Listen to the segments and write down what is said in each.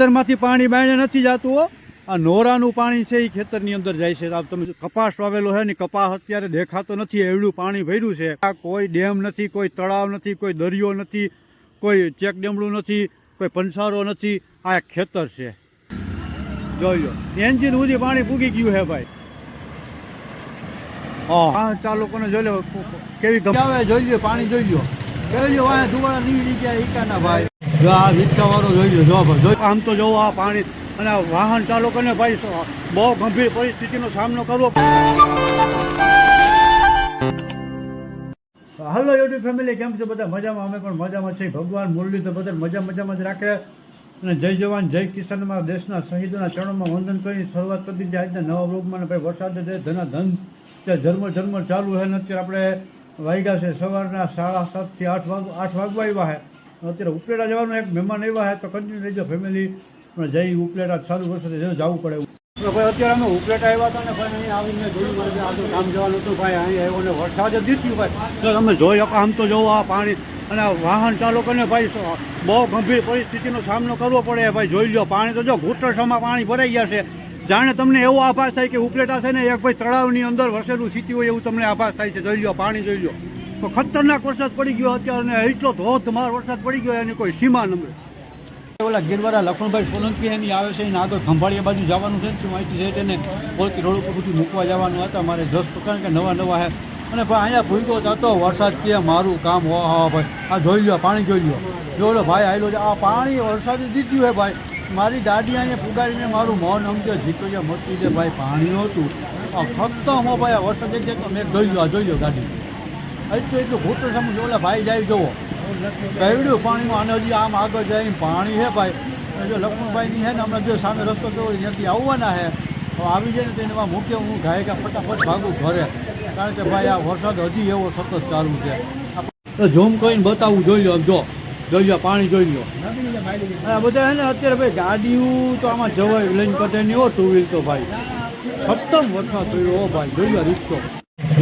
ખેતરમાંથી પાણી બાયણે નથી જતું, હો. આ નોરાનું પાણી છે, એ ખેતરની અંદર જાય છે. તમે કપાસ વાવેલો છે ને, કપાસ અત્યારે દેખાતો નથી, એવડું પાણી ભર્યું છે. આ કોઈ ડેમ નથી, કોઈ તળાવ નથી, કોઈ દરિયો નથી, કોઈ ચેકડેમડું નથી, કોઈ પંસારો નથી. આ ખેતર છે. જોઈ લો. એન્જિન સુધી પાણી પૂગી ગયું છે ભાઈ. હા. ચાલો કોને જોઈ લો, કેવી આવે, જોઈ લો પાણી જોઈ લો જોઈ લો વાંહે દુવાળા નહીં લીધા ઈકાના ભાઈ. જો આ રિક્ષાવાળો જોઈ લો આમ તો જોવો આ પાણી. અને વાહન ચાલકોને ભાઈ બહુ ગંભીર પરિસ્થિતિનો સામનો કરવો હલો યુટ્યુબ ફેમિલી કેમ છો બધા? મજામાં? અમે પણ મજામાં છીએ. ભગવાન મુરલી તો બધા મજા, મજામાં જ રાખે. અને જય જવાન, જય કિસાનમાં દેશના શહીદોના ચરણોમાં વંદન કરી શરૂઆત કરી દીધી. આજના નવા બ્લોગમાં ભાઈ વરસાદ છે ધના ધન તે ઝરમર ઝરમર ચાલુ છે. ને અત્યારે આપણે વાગ્યા છે. સવારના સાડા સાતથી આઠ વાગ, આઠ વાગવા આવ્યા છે. અત્યારે ઉપલેટા જવાનું એક મહેમાન એવા છે, તો કન્ટિન્યુ રહેજો ફેમિલી પણ જઈ ઉપલેટા ચાલુ વર્ષે જવું પડે ભાઈ અત્યારે અમે ઉપલેટા આવ્યા હતા ને ભાઈ અહીં આવીને જોયું મારે કે આગળ કામ જવાનું હતું ભાઈ અહીં આવ્યો ને વરસાદ જ દીધું ભાઈ. તો તમે જોઈ શકો, આમ તો જોવો, આ પાણી અને વાહન ચાલકોને ભાઈ બહુ ગંભીર પરિસ્થિતિનો સામનો કરવો પડે ભાઈ, જોઈ લો પાણી તો જો ઘૂંટણસમાં પાણી ભરાઈ ગયા છે. જાણે તમને એવો આભાસ થાય કે ઉપલેટા છે ને, એક ભાઈ તળાવની અંદર વસેલું સીટી હોય એવું તમને આભાસ થાય છે. જોઈ લો પાણી જોઈ લો તો ખતરનાક વરસાદ પડી ગયો અત્યારે એટલો ધોધમાર વરસાદ પડી ગયો, એની કોઈ સીમા નંબરે ઓલા ગીરવાળા લખણભાઈ સોલંકી એની આવે છે, એને આગળ ખંભાળિયા બાજુ જવાનું છે. ને માહિતી છે તેને બોલતી રોડ ઉપર બધું મૂકવા જવાનું હતા. મારે દસ કારણ કે નવા નવા હે. અને ભાઈ અહીંયા ભૂગો જતો વરસાદ કે મારું કામ હો હા ભાઈ. આ જોઈ લો પાણી જોઈ લો જો લો ભાઈ આવેલો છે. આ પાણી વરસાદ જીત્યું હે ભાઈ. મારી દાદી અહીંયા પુગાડીને મારું મોન સમજો જીતો મરતી છે. ભાઈ, પાણી નહોતું. ખતમ હો ભાઈ આ વરસાદ તો મેં જોઈ લો જોઈ લો ગાડી એટલું એટલું ઘૂંટણ સમજો, ઓલા ભાઈ જાય જુઓ. કહેવડ્યું પાણીમાં? અને હજી આમ આગળ જાય પાણી છે ભાઈ. અને જો લક્ષ્મણભાઈની છે ને હમણાં જો સામે રસ્તો કેવો ત્યાંથી આવવાના છે તો આવી જાય ને તો એમાં મૂકે, હું ગાય કે ફટાફટ ભાગું ઘરે. કારણ કે ભાઈ આ વરસાદ હજી એવો સતત ચાલુ છે. તો ઝૂમ કરીને બતાવું, જોઈ લો જો. જોઈ લો પાણી, જોઈ લો. આ બધા છે ને અત્યારે ભાઈ ગાડીઓ તો આમાં જવાય, લઈને કટે નહીં હો ટુ વ્હીલ તો ભાઈ. ખતમ વરસાદ થયો હો ભાઈ. જોઈ લો રિક્ષો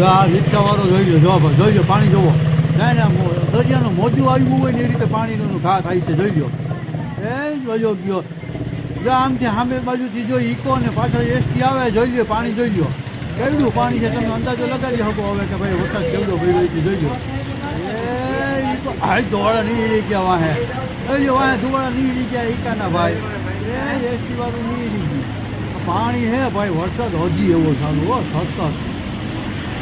આ રિક્ષાવાળો જોઈ લો જો ભાઈ, જોઈ લો પાણી જોવો. ના ના દરિયાનું મોજું આવ્યું હોય ને એ રીતે પાણીનું ઘા થાય જોઈ લો એ જોજો ગયો. જો આમથી સામે બાજુથી જો ઈકો ને પાછળ એસટી આવે, જોઈ લો પાણી જોઈ લો કેવડું પાણી છે તમે અંદાજો લગાડી શકો હવે કે ભાઈ વરસાદ કેવડો જોઈ લો એ ઈકો આ દોડા નહીં રહી ગયા વાહે. જોઈ લો વાહે દોડા નહીં રહી ઈકાના ભાઈ. એ એસટી વાળું નહીં રહી પાણી હે ભાઈ, વરસાદ હજી એવો ચાલુ, હો, સતત.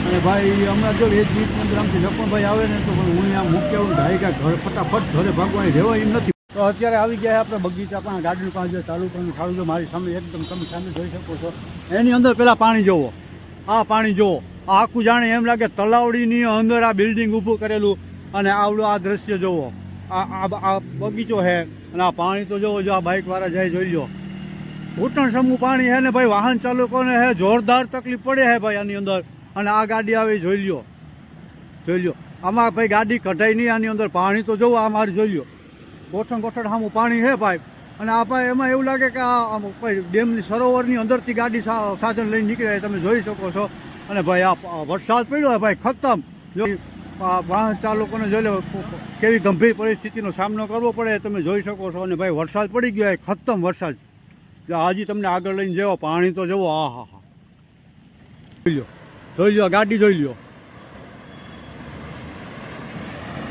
અને ભાઈ હમણાં જો એક ગીત પંદર આમથી આવે ને તો પણ હું આમ મૂકી આવું ભાઈ કે ઘરે, ફટાફટ ઘરે ભાગવાની રહેવા એમ નથી. તો અત્યારે આવી ગયા આપણે બગીચા પણ ગાર્ડન પાસે જે ચાલુ કરવાનું સારું મારી સામે એકદમ તમે સામે જોઈ શકો છો. એની અંદર પહેલાં પાણી જોવો. આ પાણી જોવો. આખું જાણે એમ લાગે તલાવડીની અંદર આ બિલ્ડિંગ ઊભું કરેલું અને આવડું આ દ્રશ્ય જોવો. આ આ બગીચો છે અને આ પાણી તો જોવો જો આ બાઇકવાળા જાય જોઈ લો. ઘૂંટણ સમૂહ પાણી છે ને ભાઈ, વાહન ચાલકોને હે જોરદાર તકલીફ પડે છે ભાઈ આની અંદર. અને આ ગાડી આવી જોઈ લ્યો. જોઈ લ્યો. આમાં ભાઈ ગાડી કઢાઈ નહીં, આની અંદર પાણી તો જવું, આ મારે જોઈ લ્યો. ગોઠણ ગોઠણ સામું પાણી છે ભાઈ. અને આ ભાઈ એમાં એવું લાગે કે આ ડેમની સરોવરની અંદરથી ગાડી સાધન લઈને નીકળે તમે જોઈ શકો છો. અને ભાઈ આ વરસાદ પડ્યો ભાઈ, ખતમ. જો વાહન ચાલકોને જોઈ લો, કેવી ગંભીર પરિસ્થિતિનો સામનો કરવો પડે તમે જોઈ શકો છો. અને ભાઈ વરસાદ પડી ગયો હોય ખતમ વરસાદ. હજી તમને આગળ લઈને જવો પાણી તો જવો આ હા હા જોઈ લો ગાડી જોઈ લો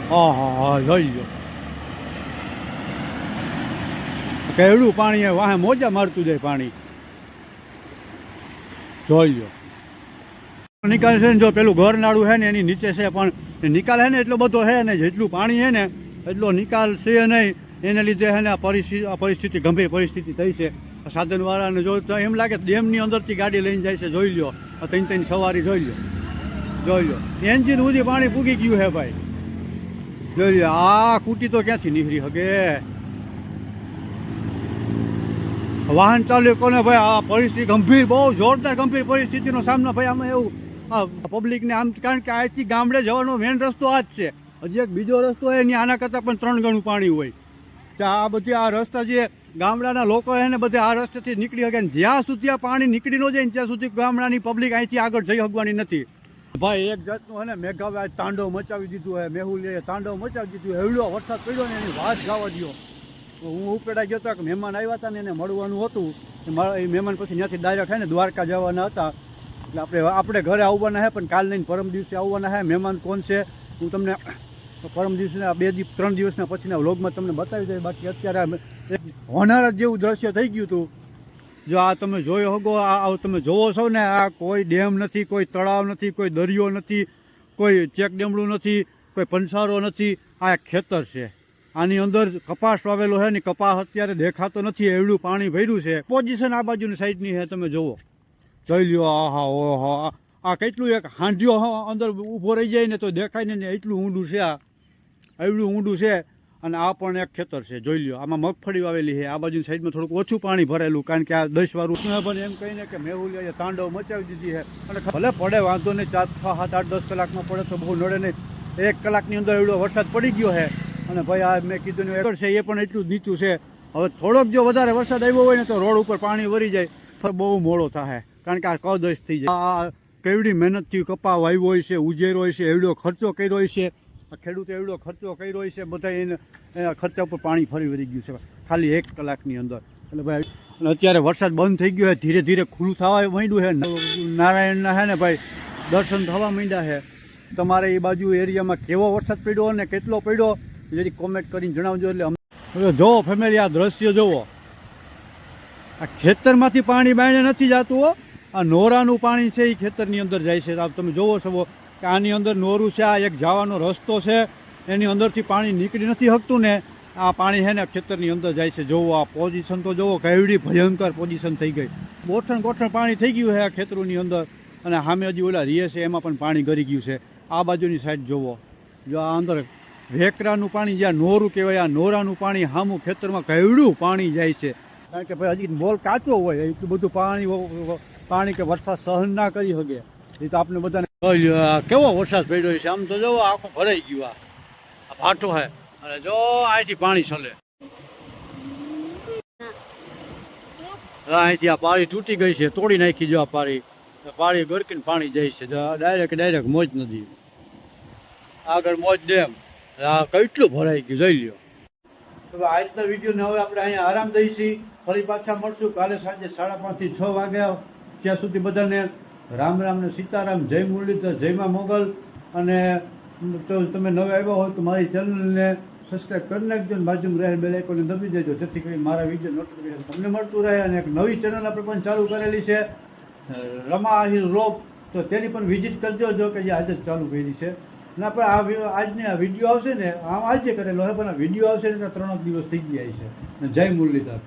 હા હા હા, જોઈ લો કેવડું પાણી વાહે મોજા મારતું જાય પાણી. જોઈ લો નિકાલ છે ને જો પેલું ઘર નાળું છે ને એની નીચે છે પણ નિકાલ છે ને એટલો બધો છે ને જેટલું પાણી છે ને એટલો નિકાલ છે નહીં. એને લીધે છે ને આ પરિસ્થિતિ પરિસ્થિતિ ગંભીર પરિસ્થિતિ થઈ છે. સાધનવાળાને જો એમ લાગે ડેમની અંદરથી ગાડી લઈને જાય છે, જોઈ લો આ ત્રણ ત્રણ સવારી જોઈ લો જોઈ લો એન્જિન સુધી પાણી પૂગી ગયું છે ભાઈ. જોઈ લો આ કૂટી તો ક્યાંથી નીકળી શકે વાહન ચાલકોને ભાઈ આ પરિસ્થિતિ ગંભીર, બહુ જોરદાર ગંભીર પરિસ્થિતિનો સામનો ભાઈ આમાં એવું પબ્લિકને આમ, કારણ કે અહીંથી ગામડે જવાનો મેઇન રસ્તો આ જ છે. હજી એક બીજો રસ્તો હોય એની આના કરતાં પણ ત્રણ ગણું પાણી હોય. તો આ બધી આ રસ્તા જે ગામડાના લોકો એને બધે આ રસ્તેથી નીકળી શકે જ્યાં સુધી આ પાણી નીકળી ન જાય ત્યાં સુધી ગામડાની પબ્લિક અહીંથી આગળ જઈ શકવાની નથી. ભાઈ, એક જાતનું હે ને આજ તાંડવ મચાવી દીધું હે મેહુલીએ તાંડવ મચાવી દીધું એવડો વરસાદ પડ્યો ને એની વાત ગાવા દ્યો. હું ઉપેડા ગયો હતો કે મહેમાન આવ્યા હતા ને એને મળવાનું હતું. મારા- એ મહેમાન પછી ત્યાંથી ડાયરેક્ટ હે ને દ્વારકા જવાના હતા. એટલે આપણે આપણે ઘરે આવવાના છે, પણ કાલ નહીં પરમ દિવસે આવવાના છે. મહેમાન કોણ છે? હું તમને પરમ દિવસના, બે દિવસ ત્રણ દિવસના પછીના વ્લોગમાં તમને બતાવી દઈએ બાકી અત્યારે એક હોનાર જેવું દ્રશ્ય થઈ ગયું હતું. જો આ તમે જોયો હગો આ તમે જોવો છો ને, આ કોઈ ડેમ નથી, કોઈ તળાવ નથી, કોઈ દરિયો નથી, કોઈ ચેક ડેમડું નથી, કોઈ પંસારો નથી. આ ખેતર છે. આની અંદર કપાસ વાવેલો છે ને, કપાસ અત્યારે દેખાતો નથી, એવડું પાણી ભર્યું છે. પોઝિશન આ બાજુની સાઈડની છે, તમે જોવો. જોઈ લ્યો, આહા, ઓહા. આ- કેટલું એક હાંડિયો અંદર ઊભો રહી જાય ને તો દેખાય ને એટલું ઊંડું છે આ. એવડું ઊંડું છે અને આ પણ એક ખેતર છે, જોઈ લ્યો. આમાં મગફળી વાવેલી છે, આ બાજુ સાઈડમાં થોડુંક ઓછું પાણી ભરેલું, કારણ કે આ દસ વાળું પણ એમ કહીને કે મેહુલિયાએ તાંડવ મચાવી દીધી છે. અને ભલે પડે, વાંધો નહીં, ચાર, છ, સાત, આઠ, દસ કલાકમાં પડે તો બહુ નડે નહીં. એક કલાકની અંદર એવડો વરસાદ પડી ગયો છે. અને ભાઈ, આ મેં કીધું એકર છે, એ પણ એટલું નીચું છે. હવે થોડોક જો વધારે વરસાદ આવ્યો હોય ને, તો રોડ ઉપર પાણી વરી જાય. બહુ મોડો થાય, કારણ કે આ કદશ થઈ જાય. આ કેવડી મહેનતથી કપા વાવ્યો હોય છે, ઉજેરો હોય છે, એવડો ખર્ચો કર્યો હોય છે. ખેડૂતે એવડો ખર્ચો કર્યો હોય છે, બધા એને ખર્ચા ઉપર પાણી ફરી વળી ગયું છે. ખાલી એક કલાકની અંદર. એટલે ભાઈ અત્યારે વરસાદ બંધ થઈ ગયો છે, ધીરે ધીરે ખુલ્લું થવા માંડ્યું છે. નારાયણના છે ને ભાઈ, દર્શન થવા માંડ્યા છે. તમારે એ બાજુ એરિયામાં કેવો વરસાદ પડ્યો અને કેટલો પડ્યો, જરી કોમેન્ટ કરીને જણાવજો. એટલે જોવો ફેમિલી આ દ્રશ્ય જોવો. આ ખેતરમાંથી પાણી બાયણે નથી જતું હો. આ નોરાનું પાણી છે, એ ખેતરની અંદર જાય છે. આ તમે જોવો છો કે આની અંદર નોરું છે, આ એક જવાનો રસ્તો છે, એની અંદરથી પાણી નીકળી નથી શકતું ને, આ પાણી છે ને ખેતરની અંદર જાય છે. જોવો આ પોઝિશન તો જોવો, કેવડી ભયંકર પોઝિશન થઈ ગઈ. ગોઠણ ગોઠણ પાણી થઈ ગયું છે આ ખેતરોની અંદર અને સામે હજી ઓલા રીએ છે, એમાં પણ પાણી ગરી ગયું છે. આ બાજુની સાઈડ જોવો. જો આ અંદર વેકરાનું પાણી, જ્યાં નોરું કહેવાય, આ નોરાનું પાણી સામું ખેતરમાં કેવડું પાણી જાય છે. કારણ કે ભાઈ હજી મોલ કાચો હોય એટલું બધું પાણી પાણી કે વરસાદ સહન ના કરી શકે. એ તો આપણે બધાને કેવો વરસાદ પડ્યો છે? આમ તો જો આખું ભરાઈ ગયું આ. ફાટો હે. અને જો અહીંથી પાણી હા, અહીંથી આ પાળી તૂટી ગઈ છે. તોડી નાખી જો આ પાળી. પાળી ગરકીને પાણી જાય છે. ડાયરેક્ટ ડાયરેક્ટ મોજ નદી આગળ મોજ ડેમ આ કેટલું ભરાઈ ગયું જોઈ લ્યો. હવે આજના વિડીયોને હવે આપણે અહીંયા આરામ દઈશી. ફરી પાછા મળશું. કાલે સાંજે સાડા પાંચથી છ વાગ્યા ત્યાં સુધી બધાને રામ રામ ને સીતારામ, જય મુરલીધર, જયમાં મોગલ. અને તમે નવે આવ્યા હોય તો મારી ચેનલને સબસ્ક્રાઈબ કરી નાખજો અને બાજુમાં રહેલ બેલ આઇકોનને દબી દેજો, જેથી કરી મારા વીડિયો નોટિફિકેશન તમને મળતું રહે અને એક નવી ચેનલ આપણે પણ ચાલુ કરેલી છે રમા આહિર રોપ. તો તેની પણ વિઝિટ કરજો જો કે જે આજે જ ચાલુ કરી છે. અને આપણે આ આજની આ વીડિયો આવશે ને આમ આજે કરેલો હે પણ આ વીડિયો આવશે ને ત્રણ દિવસ થઈ ગયા છે. જય મુરલીધર.